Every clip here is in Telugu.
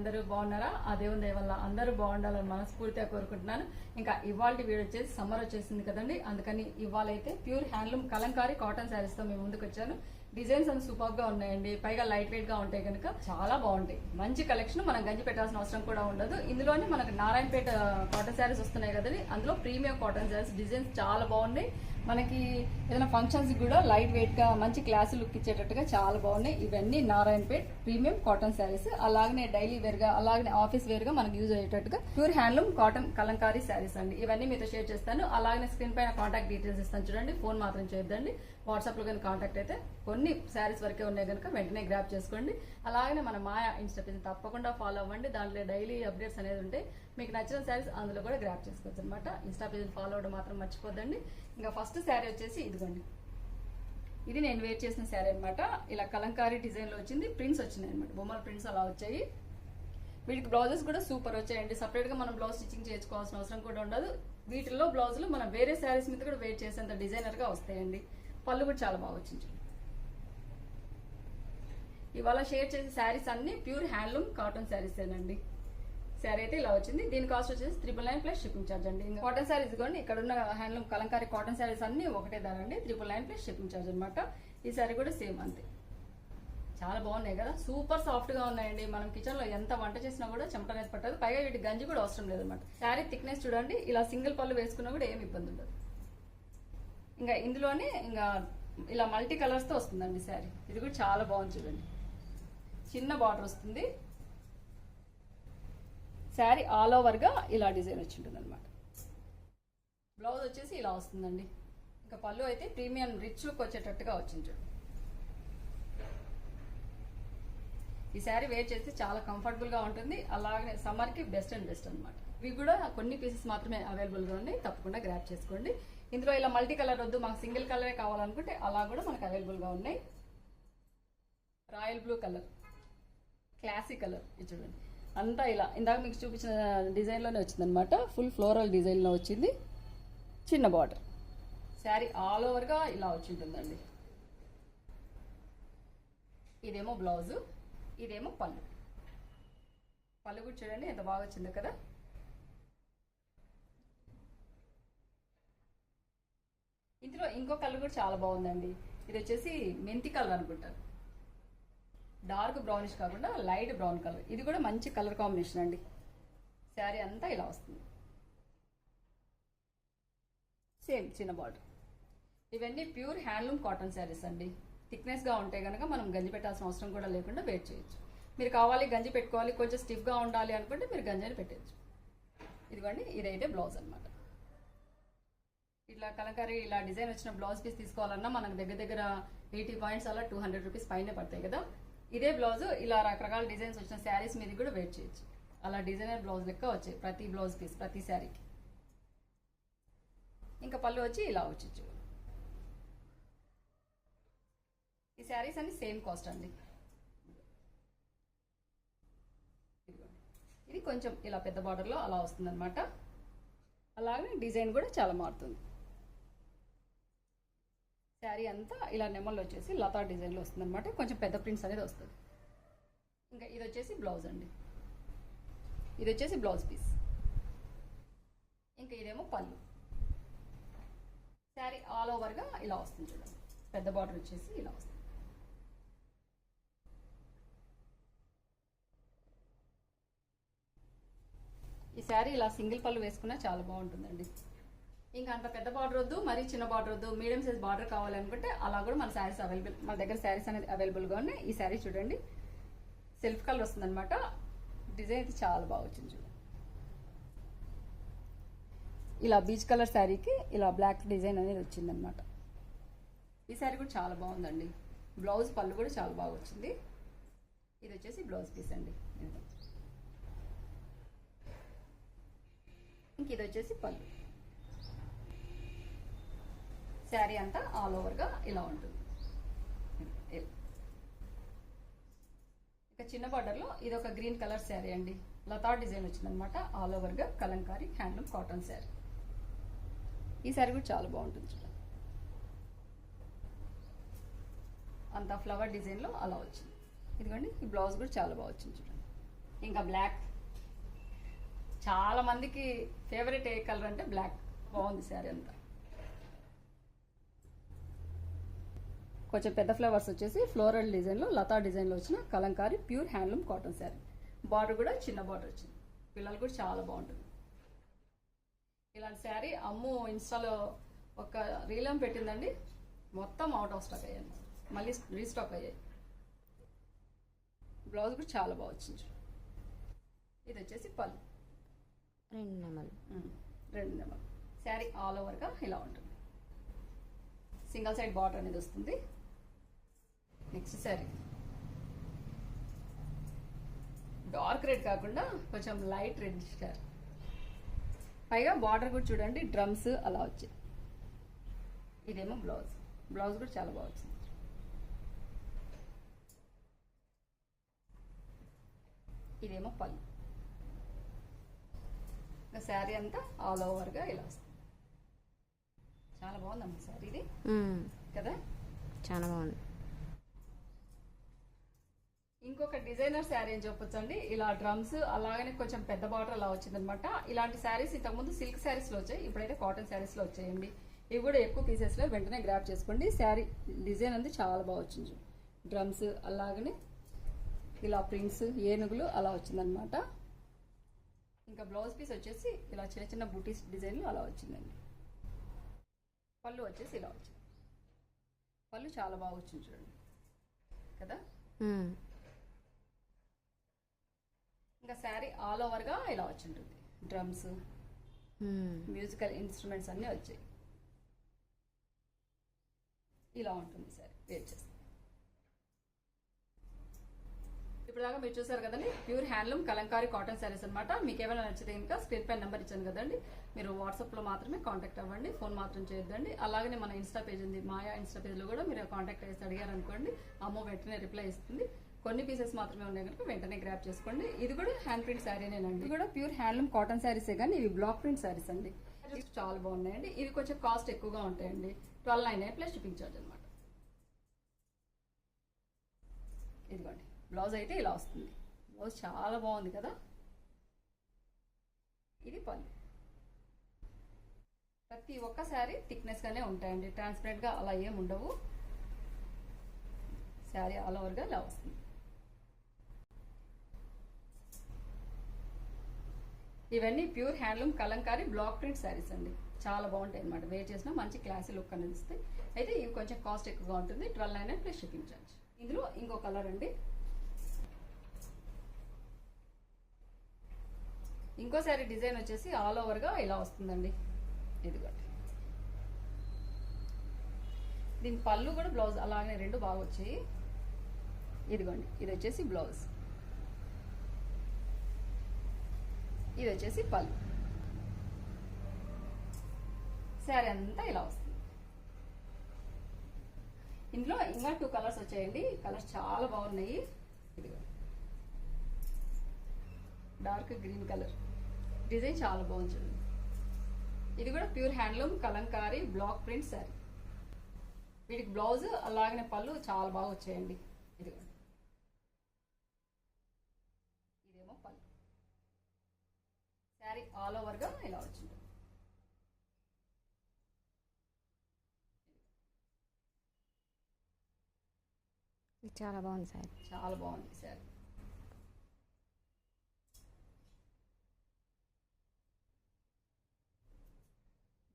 అందరూ బాగున్నారా? ఆ దేవుని దయ వల్ల అందరూ బాగుండాలని మనస్ఫూర్తిగా కోరుకుంటున్నాను. ఇంకా ఇవాళ వీడియో వచ్చేసి సమ్మర్ వచ్చేసింది కదండి. అందుకని ఇవాళ అయితే ప్యూర్ హ్యాండ్లూమ్ కలంకారీ కాటన్ శారీస్తో మేము ముందుకు వచ్చాను డిజైన్స్ అంత సూపర్గా ఉన్నాయండి. పైగా లైట్ వెయిట్గా ఉంటాయి కనుక చాలా బాగుంటాయి. మంచి కలెక్షన్ మనం గంజి పెట్టాల్సిన అవసరం కూడా ఉండదు. ఇందులోనే మనకు నారాయణపేట కాటన్ శారీస్ వస్తున్నాయి కదండి. అందులో ప్రీమియం కాటన్ శారీస్ డిజైన్స్ చాలా బాగున్నాయి. మనకి ఏదైనా ఫంక్షన్స్ కూడా లైట్ వెయిట్గా మంచి క్లాస్ లుక్ ఇచ్చేటట్టుగా చాలా బాగున్నాయి. ఇవన్నీ నారాయణపేట్ ప్రీమియం కాటన్ శారీస్ అలాగనే డైలీ వేర్గా అలాగనే ఆఫీస్ వేర్గా మనకి యూజ్ అయ్యేటట్టుగా pure handloom cotton Kalamkari saris అండి. ఇవన్నీ మీతో షేర్ చేస్తాను. అలాగనే స్క్రీన్ పైన కాంటాక్ట్ డీటెయిల్స్ ఇస్తాను చూడండి. ఫోన్ మాత్రం చేయొద్దండి. వాట్సాప్లో కానీ కాంటాక్ట్ అయితే కొన్ని శారీస్ వరకే ఉన్నాయి కనుక వెంటనే గ్రాప్ చేసుకోండి. అలాగే మన మాయా ఇన్స్టా పేజ్ తప్పకుండా ఫాలో అవ్వండి. దాంట్లో డైలీ అప్డేట్స్ అనేది ఉంటాయి మీకు నచ్చిన శారీస్ అందులో కూడా గ్రాప్ చేసుకోవచ్చు అనమాట ఇన్స్టా పేజ్ ఫాలో అవ్వడం మాత్రం మర్చిపోద్దండి. ఇంకా ఫస్ట్ శారీ వచ్చేసి ఇదిగోండి. ఇది నేను వేర్ చేసిన శారీ అనమాట ఇలా కలంకారీ డిజైన్లో వచ్చింది. ప్రింట్స్ వచ్చినాయి అనమాట బొమ్మల ప్రింట్స్ అలా వచ్చాయి. వీటికి బ్లౌజెస్ కూడా సూపర్ వచ్చాయండి. సపరేట్గా మనం బ్లౌజ్ స్టిచ్చింగ్ చేసుకోవాల్సిన అవసరం కూడా ఉండదు. వీటిల్లో బ్లౌజులు మనం వేరే శారీస్ మీద కూడా వేర్ చేసేంత డిజైనర్గా వస్తాయండి. పళ్ళు కూడా చాలా బాగా వచ్చింది. ఇవాళ షేర్ చేసే శారీస్ అన్ని ప్యూర్ హ్యాండ్లూమ్ కాటన్ శారీస్ అండి శారీ అయితే ఇలా వచ్చింది. దీని కాస్ట్ వచ్చేసి triple nine plus shipping charge అండి. కాటన్ శారీస్ కూడా ఇక్కడ ఉన్న హ్యాండ్లూమ్ కలంకారీ కాటన్ శారీస్ అన్ని ఒకటే ధర అండి. Triple nine plus shipping charge అనమాట ఈ శారీ కూడా సేమ్ అంతే. చాలా బాగున్నాయి కదా? సూపర్ సాఫ్ట్గా ఉన్నాయండి. మనం కిచెన్లో ఎంత వంట చేసినా కూడా చెమట అనేది పట్టదు. పైగా వీటి గంజి కూడా అవసరం లేదన్నమాట. శారీ థిక్నెస్ చూడండి. ఇలా సింగిల్ పళ్ళు వేసుకున్నా కూడా ఏమి ఇబ్బంది ఉండదు. ఇంకా ఇందులోనే ఇంకా ఇలా మల్టీ కలర్స్తో వస్తుందండి శారీ. ఇది కూడా చాలా బాగుంది చూడండి. చిన్న బార్డర్ వస్తుంది. శారీ ఆల్ ఓవర్గా ఇలా డిజైన్ వచ్చి ఉంటుంది అనమాట బ్లౌజ్ వచ్చేసి ఇలా వస్తుందండి. ఇంకా పళ్ళు అయితే ప్రీమియం రిచ్ లుక్ వచ్చేటట్టుగా వచ్చింది చూడండి. ఈ శారీ వేర్ చేస్తే చాలా కంఫర్టబుల్గా ఉంటుంది. అలాగే సమ్మర్కి బెస్ట్ అండ్ బెస్ట్ అనమాట ఇవి కూడా కొన్ని పీసెస్ మాత్రమే అవైలబుల్గా ఉన్నాయి. తప్పకుండా గ్రాప్ చేసుకోండి. ఇందులో ఇలా మల్టీ కలర్ వద్దు మాకు సింగిల్ కలరే కావాలనుకుంటే అలా కూడా మనకు అవైలబుల్గా ఉన్నాయి. Royal blue colour. Classic colour. ఇది చూడండి. అంతా ఇలా. ఇందాక మీకు చూపించిన డిజైన్లోనే వచ్చిందనమాట వచ్చింది అనమాట ఫుల్ ఫ్లోరల్ డిజైన్లో వచ్చింది. చిన్న బార్డర్. శారీ ఆల్ ఓవర్గా ఇలా వచ్చి ఉంటుందండి ఇదేమో బ్లౌజు ఇదేమో పళ్ళు. పళ్ళు కూడా చూడండి ఎంత బాగా వచ్చిందో కదా. ఇందులో ఇంకో కలర్ కూడా చాలా బాగుందండి. ఇది వచ్చేసి మెంతి కలర్ అనుకుంటారు డార్క్ బ్రౌనిష్ కాకుండా లైట్ బ్రౌన్ కలర్. ఇది కూడా మంచి కలర్ కాంబినేషన్ అండి. శారీ అంతా ఇలా వస్తుంది. సేమ్ చిన్న బార్డర్. ఇవన్నీ ప్యూర్ హ్యాండ్లూమ్ కాటన్ శారీస్ అండి. థిక్నెస్గా ఉంటే కనుక మనం గంజి పెట్టాల్సిన అవసరం కూడా లేకుండా వెయిట్ చేయొచ్చు. మీరు కావాలి గంజి పెట్టుకోవాలి కొంచెం స్టిఫ్గా ఉండాలి అనుకుంటే మీరు గంజని పెట్టచ్చు. ఇదిగోండి ఇదైతే బ్లౌజ్ అన్నమాట. ఇట్లా కలంకారీ ఇలా డిజైన్ వచ్చిన బ్లౌజ్ పీస్ తీసుకోవాలన్నా మనకు దగ్గర దగ్గర ఎయిటీ పాయింట్స్ అలా టూ హండ్రెడ్ రూపీస్ పైన పడతాయి కదా. ఇదే బ్లౌజ్ ఇలా రకరకాల డిజైన్స్ వచ్చిన శారీస్ మీద కూడా వెయిట్ చేయొచ్చు. అలా డిజైనర్ బ్లౌజ్ లెక్క వచ్చాయి ప్రతి బ్లౌజ్ పీస్ ప్రతి శారీకి. ఇంకా పళ్ళు వచ్చి ఇలా వచ్చచ్చు ఈ శారీస్ అన్ని సేమ్ కాస్ట్ అండి. ఇది కొంచెం ఇలా పెద్ద బార్డర్లో అలా వస్తుందన్నమాట. అలాగే డిజైన్ కూడా చాలా మారుతుంది. శారీ అంతా ఇలా నెమ్మల్లో వచ్చేసి లతా డిజైన్లో వస్తుంది అనమాట కొంచెం పెద్ద ప్రింట్స్ అనేది వస్తుంది. ఇంకా ఇది వచ్చేసి బ్లౌజ్ అండి. ఇది వచ్చేసి బ్లౌజ్ పీస్. ఇంకా ఇదేమో పళ్ళు. శారీ ఆల్ ఓవర్గా ఇలా వస్తుంది చూడండి. పెద్ద బార్డర్ వచ్చేసి ఇలా వస్తుంది. ఈ శారీ ఇలా సింగిల్ పళ్ళు వేసుకున్నా చాలా బాగుంటుందండి. ఇంకా అంత పెద్ద బార్డర్ వద్దు మరీ చిన్న బార్డర్ వద్దు మీడియం సైజ్ బార్డర్ కావాలనుకుంటే అలా కూడా మన శారీస్ అవైలబుల్ మన దగ్గర శారీస్ అనేది అవైలబుల్గా ఉన్నాయి. ఈ శారీ చూడండి. సెల్ఫ్ కలర్ వస్తుందన్నమాట. డిజైన్ అయితే చాలా బాగా వచ్చింది చూడండి ఇలా బీచ్ కలర్ శారీకి ఇలా బ్లాక్ డిజైన్ అనేది వచ్చిందనమాట ఈ శారీ కూడా చాలా బాగుందండి. బ్లౌజ్ పళ్ళు కూడా చాలా బాగా వచ్చింది. ఇది వచ్చేసి బ్లౌజ్ పీస్ అండి. ఇంక ఇది వచ్చేసి పళ్ళు. శారీ అంతా ఆల్ ఓవర్గా ఇలా ఉంటుంది. ఇక చిన్న బార్డర్లో ఇది ఒక గ్రీన్ కలర్ శారీ అండి. లతా డిజైన్ వచ్చిందనమాట. ఆల్ ఓవర్గా కలంకారీ హ్యాండ్లూమ్ కాటన్ శారీ. ఈ శారీ కూడా చాలా బాగుంటుంది చూడండి. అంత ఫ్లవర్ డిజైన్లో అలా వచ్చింది. ఇదిగోండి ఈ బ్లౌజ్ కూడా చాలా బాగా వచ్చింది చూడండి. ఇంకా బ్లాక్ చాలా మందికి ఫేవరెట్ ఏ కలర్ అంటే బ్లాక్ బాగుంది శారీ అంతా. కొంచెం పెద్ద ఫ్లవర్స్ వచ్చేసి ఫ్లోరల్ డిజైన్లో లతా డిజైన్లో వచ్చిన Kalamkari pure handloom cotton sari. Border కూడా చిన్న బార్డర్ వచ్చింది. పిల్లలు కూడా చాలా బాగుంటుంది. ఇలాంటి శారీ అమ్ము ఇన్స్టాలో ఒక రీలం పెట్టిందండి. మొత్తం అవుట్ ఆఫ్ స్టాక్ అయ్యాను మళ్ళీ రీస్టాక్ అయ్యాయి. బ్లౌజ్ కూడా చాలా బాగా వచ్చింది. ఇది వచ్చేసి పళ్ళు. రెండు నెమలు రెండు నెంబర్ శారీ ఆల్ ఓవర్గా ఇలా ఉంటుంది. సింగిల్ సైడ్ బార్డర్ అనేది వస్తుంది. నెక్స్ట్ శారీ డార్క్ రెడ్ కాకుండా కొంచెం లైట్ రెడ్ శారీ పైగా బార్డర్ కూడా చూడండి డ్రమ్స్ అలా వచ్చాయి. ఇదేమో బ్లౌజ్ బ్లౌజ్ కూడా చాలా బాగా వచ్చింది. ఇదేమో పళ్ళు. ఇంకా శారీ అంతా ఆల్ ఓవర్గా ఇలా వస్తుంది. చాలా బాగుందమ్మా శారీ ఇది. కదా? చాలా బాగుంది. ఇంకొక డిజైనర్ శారీ అని చెప్పొచ్చండి. ఇలా డ్రమ్స్ అలాగనే కొంచెం పెద్ద బార్డర్ అలా వచ్చిందనమాట. ఇలాంటి శారీస్ ఇంతకుముందు సిల్క్ శారీస్లో వచ్చాయి. ఇప్పుడైతే కాటన్ శారీస్లో వచ్చాయండి. ఇవి కూడా ఎక్కువ పీసెస్లో వెంటనే గ్రాప్ చేసుకోండి. శారీ డిజైన్ అంతా చాలా బాగా వచ్చింది. డ్రమ్స్ అలాగనే ఇలా ప్రింట్స్ ఏనుగులు అలా వచ్చిందనమాట. ఇంకా బ్లౌజ్ పీస్ వచ్చేసి ఇలా చిన్న చిన్న బూటీస్ డిజైన్లు అలా వచ్చిందండి. పళ్ళు వచ్చేసి ఇలా వచ్చింది. పళ్ళు చాలా బాగా వచ్చింది చూడండి. కదా? ఇంకా శారీ ఆల్ ఓవర్గా ఇలా వచ్చి ఉంటుంది డ్రమ్స్. మ్యూజికల్ ఇన్స్ట్రుమెంట్స్ అన్నీ వచ్చాయి. ఇలా ఉంటుంది వేర్ చేస్తే ఇప్పుడు దాకా మీరు చూసారు కదండి? Pure handloom Kalamkari cotton saris అనమాట మీకు ఏమైనా నచ్చితే ఇంకా స్క్రీన్ పైన నెంబర్ ఇచ్చాను కదండి. మీరు వాట్సాప్లో మాత్రమే కాంటాక్ట్ అవ్వండి. ఫోన్ మాత్రం చేయొద్దండి. అలాగనే మన ఇన్స్టా పేజ్ ఉంది. మాయా ఇన్స్టా పేజ్లో కూడా మీరు కాంటాక్ట్ చేసి అడిగారు అనుకోండి అమ్మో వెంటనే రిప్లై ఇస్తుంది. కొన్ని పీసెస్ మాత్రమే ఉన్నాయి కనుక వెంటనే గ్రాప్ చేసుకోండి. ఇది కూడా హ్యాండ్ ప్రింట్ శారీనేనండి ఇది కూడా ప్యూర్ హ్యాండ్లూమ్ కాటన్ శారీసే కానీ ఇవి బ్లాక్ ప్రింట్ శారీస్ అండి. చాలా బాగున్నాయండి. ఇవి కొంచెం కాస్ట్ ఎక్కువగా ఉంటాయండి. Twelve nine plus shipping charge అనమాట ఇదిగోండి. బ్లౌజ్ అయితే ఇలా వస్తుంది. బ్లౌజ్ చాలా బాగుంది కదా? ఇది పళ్ళు. ప్రతి ఒక్క శారీ థిక్నెస్ గానే ఉంటాయండి. ట్రాన్స్పరెంట్గా అలా ఏం ఉండవు. శారీ ఆల్ ఓవర్గా ఇలా వస్తుంది. ఇవన్నీ pure handloom Kalamkari block print saris అండి. చాలా బాగుంటాయి అనమాట వేర్ చేసినా మంచి క్లాసీ లుక్ అనేది ఇస్తాయి అయితే ఇవి కొంచెం కాస్ట్ ఎక్కువగా ఉంటుంది. Twelve nine plus shipping charge. ఇందులో ఇంకో కలర్ అండి. ఇంకో శారీ డిజైన్ వచ్చేసి ఆల్ ఓవర్గా ఇలా వస్తుందండి. ఇదిగోండి. దీని పళ్ళు కూడా బ్లౌజ్ అలానే రెండు బాగా వచ్చాయి. ఇదిగోండి. ఇది వచ్చేసి బ్లౌజ్. ఇది వచ్చేసి పళ్ళు. శారీ అంతా ఇలా వస్తుంది. ఇందులో ఇంకా టూ కలర్స్ వచ్చాయండి. కలర్స్ చాలా బాగున్నాయి. ఇదిగో. డార్క్ గ్రీన్ కలర్ డిజైన్ చాలా బాగుంది చూడండి. ఇది కూడా pure handloom Kalamkari block print sari వీటికి బ్లౌజ్ అలాగనే పళ్ళు చాలా బాగా వచ్చాయండి ఇదిగోండి ఇదేమో పళ్ళు శారీ ఆల్ ఓవర్గా ఇలా వచ్చింది ఇది చాలా బాగుంది సార్. చాలా బాగుంది శారీ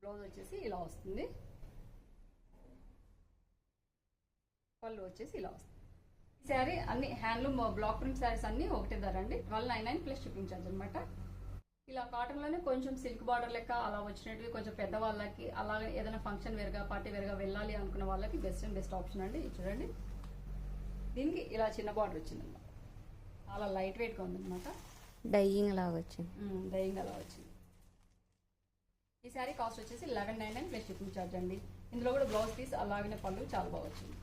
బ్లౌజ్ వచ్చేసి ఇలా వస్తుంది. పళ్ళు వచ్చేసి ఇలా వస్తుంది. ఈ శారీ అన్ని హ్యాండ్లూమ్ బ్లాక్ ప్రింట్ శారీస్ అన్ని ఒకటే ధర అండి. Twelve nine nine plus shipping charge అనమాట ఇలా కాటన్లోనే కొంచెం సిల్క్ బార్డర్ లెక్క అలా వచ్చినట్టు కొంచెం పెద్ద వాళ్ళకి అలాగే ఏదైనా ఫంక్షన్ వేరుగా పార్టీ వేరుగా వెళ్ళాలి అనుకున్న వాళ్ళకి బెస్ట్ అండ్ బెస్ట్ ఆప్షన్ అండి. చూడండి. దీనికి ఇలా చిన్న బార్డర్ వచ్చిందన్నమాట చాలా లైట్ వెయిట్గా ఉందన్నమాట డైయింగ్ లాగా వచ్చింది. దయ్యంగా అలా వచ్చింది. ఈ శారీ కాస్ట్ వచ్చేసి eleven nine nine plus shipping charge అండి. ఇందులో కూడా బ్లౌజ్ పీస్ అలాగనే పళ్ళు చాలా బాగా వచ్చింది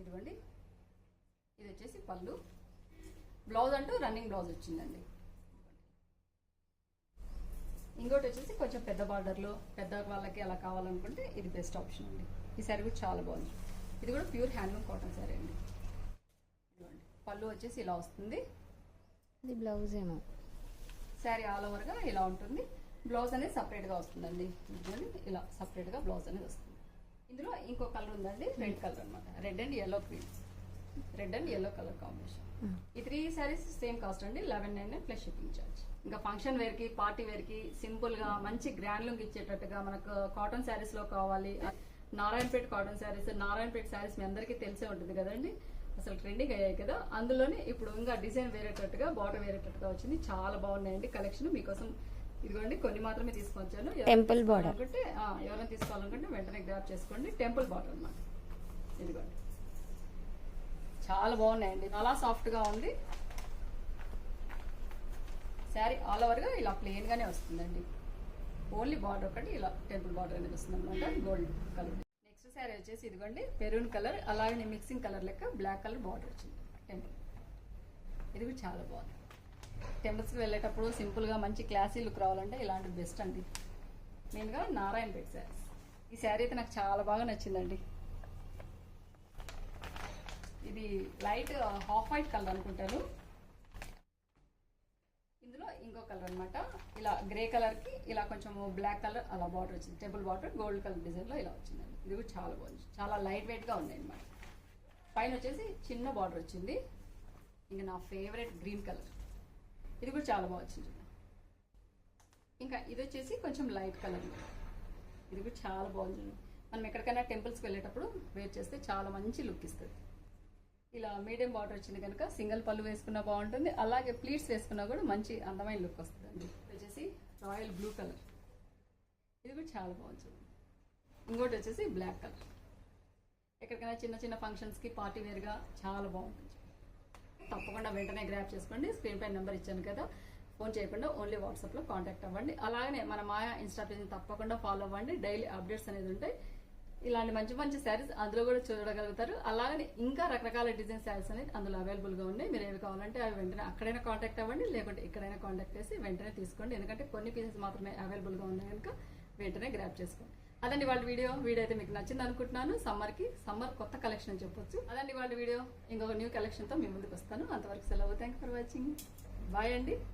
ఇదిగోండి ఇది వచ్చేసి పళ్ళు. బ్లౌజ్ అంటూ రన్నింగ్ బ్లౌజ్ వచ్చిందండి. ఇంకోటి వచ్చేసి కొంచెం పెద్ద బార్డర్లో పెద్ద వాళ్ళకి అలా కావాలనుకుంటే ఇది బెస్ట్ ఆప్షన్ అండి. ఈ శారీ కూడా చాలా బాగుంది. ఇది కూడా ప్యూర్ హ్యాండ్లూమ్ కాటన్ శారీ అండి. ఇదిగోండి. పళ్ళు వచ్చేసి ఇలా వస్తుంది. ఇది బ్లౌజ్ ఏమో. శారీ ఆల్ ఓవర్గా ఇలా ఉంటుంది. బ్లౌజ్ అనేది సపరేట్గా వస్తుందండి. ఇలా సపరేట్గా బ్లౌజ్ అనేది వస్తుంది. ఇందులో ఇంకో కలర్ ఉందండి రెడ్ కలర్ అన్నమాట. Red and yellow cream red and yellow colour combination ఈ త్రీ శారీస్ సేమ్ కాస్ట్ అండి. Eleven nine plus shipping charge ఇంకా ఫంక్షన్ వేర్కి పార్టీ వేర్కి సింపుల్గా మంచి గ్రాండ్ లుక్ ఇచ్చేటట్టుగా మనకు కాటన్ శారీస్లో కావాలి. నారాయణపేట కాటన్ శారీస్ నారాయణపేట శారీస్ మీ అందరికీ తెలిసే ఉంటుంది కదండి. అసలు ట్రెండింగ్ అయ్యాయి కదా. అందులోనే ఇప్పుడు ఇంకా డిజైన్ వేరేటట్టుగా బార్డర్ వేరేటట్టుగా వచ్చింది. చాలా బాగున్నాయండి కలెక్షన్ మీకోసం ఇదిగోండి కొన్ని మాత్రమే తీసుకొచ్చాను. తీసుకోవాలనుకుంటే, ఆ, ఎవరైనా తీసుకోవాలనుకుంటే వెంటనే గ్రాప్ చేసుకోండి. టెంపుల్ బార్డర్ అన్నమాట. ఇదిగోండి. చాలా బాగున్నాయండి. చాలా సాఫ్ట్గా ఉంది. శారీ ఆల్ ఓవర్గా ఇలా ప్లెయిన్ గానే వస్తుందండి. ఓన్లీ బార్డర్ ఒకటి ఇలా టెంపుల్ బార్డర్ అనేది వస్తుంది అనమాట గోల్డ్ కలర్. నెక్స్ట్ శారీ వచ్చేసి ఇదిగోండి పెరూన్ కలర్ అలాగే మిక్సింగ్ కలర్ లెక్క బ్లాక్ కలర్ బార్డర్ వచ్చింది. టెంపుల్. ఇది కూడా చాలా బాగుంది. టెంపుల్స్కి వెళ్ళేటప్పుడు సింపుల్గా మంచి క్లాసీ లుక్ రావాలంటే ఇలాంటి బెస్ట్ అండి. మెయిన్గా నారాయణపేట శారీస్. ఈ శారీ అయితే నాకు చాలా బాగా నచ్చిందండి. ఇది లైట్ హాఫ్ వైట్ కలర్ అనుకుంటాను. ఇందులో ఇంకో కలర్ అనమాట ఇలా గ్రే కలర్కి ఇలా కొంచెం బ్లాక్ కలర్ అలా బార్డర్ వచ్చింది. టెంపుల్ బార్డర్ గోల్డ్ కలర్ డిజైన్లో ఇలా వచ్చిందండి. ఇది కూడా చాలా బాగుంది. చాలా లైట్ వెయిట్గా ఉన్నాయి అన్నమాట. పైన వచ్చేసి చిన్న బార్డర్ వచ్చింది. ఇంకా నా ఫేవరెట్ గ్రీన్ కలర్. ఇది కూడా చాలా బాగా వచ్చింది ఇంకా ఇది వచ్చేసి కొంచెం లైట్ కలర్ ఇది కూడా చాలా బాగుంది మనం ఎక్కడికైనా టెంపుల్స్కి వెళ్ళేటప్పుడు వేర్ చేస్తే చాలా మంచి లుక్ ఇస్తుంది. ఇలా మీడియం బార్డర్ వచ్చింది కనుక సింగిల్ పళ్ళు వేసుకున్నా బాగుంటుంది. అలాగే ప్లీట్స్ వేసుకున్నా కూడా మంచి అందమైన లుక్ వస్తుందండి. వచ్చేసి రాయల్ బ్లూ కలర్. ఇది కూడా చాలా బాగుంది ఇంకోటి వచ్చేసి బ్లాక్ కలర్. ఎక్కడికైనా చిన్న చిన్న ఫంక్షన్స్కి పార్టీ వేర్గా చాలా బాగుంటుంది తప్పకుండా వెంటనే గ్రాప్ చేసుకోండి. స్క్రీన్ పై నెంబర్ ఇచ్చాను కదా. ఫోన్ చేయకుండా ఓన్లీ వాట్సాప్లో కాంటాక్ట్ అవ్వండి. అలాగనే మన మాయా ఇన్స్టా పేజ్ని తప్పకుండా ఫాలో అవ్వండి. డైలీ అప్డేట్స్ అనేది ఉంటాయి. ఇలాంటి మంచి మంచి శారీస్ అందులో కూడా చూడగలుగుతారు. అలాగనే ఇంకా రకరకాల డిజైన్ శారీస్ అనేది అందులో అవైలబుల్గా ఉన్నాయి. మీరు ఏవి కావాలంటే అవి వెంటనే అక్కడైనా కాంటాక్ట్ అవ్వండి లేకుంటే ఎక్కడైనా కాంటాక్ట్ చేసి వెంటనే తీసుకోండి. ఎందుకంటే కొన్ని పీసెస్ మాత్రమే అవైలబుల్గా ఉన్నాయి కనుక వెంటనే గ్రాప్ చేసుకోండి. అదండి వాళ్ళ వీడియో. వీడియో అయితే మీకు నచ్చింది అనుకుంటున్నాను. సమ్మర్కి సమ్మర్ కొత్త కలెక్షన్ అని చెప్పొచ్చు. అదండి వాళ్ళ వీడియో. ఇంకొక న్యూ కలెక్షన్తో మీ ముందుకు వస్తాను. అంతవరకు సెలవు. థ్యాంక్ ఫర్ వాచింగ్ బాయ్ అండి.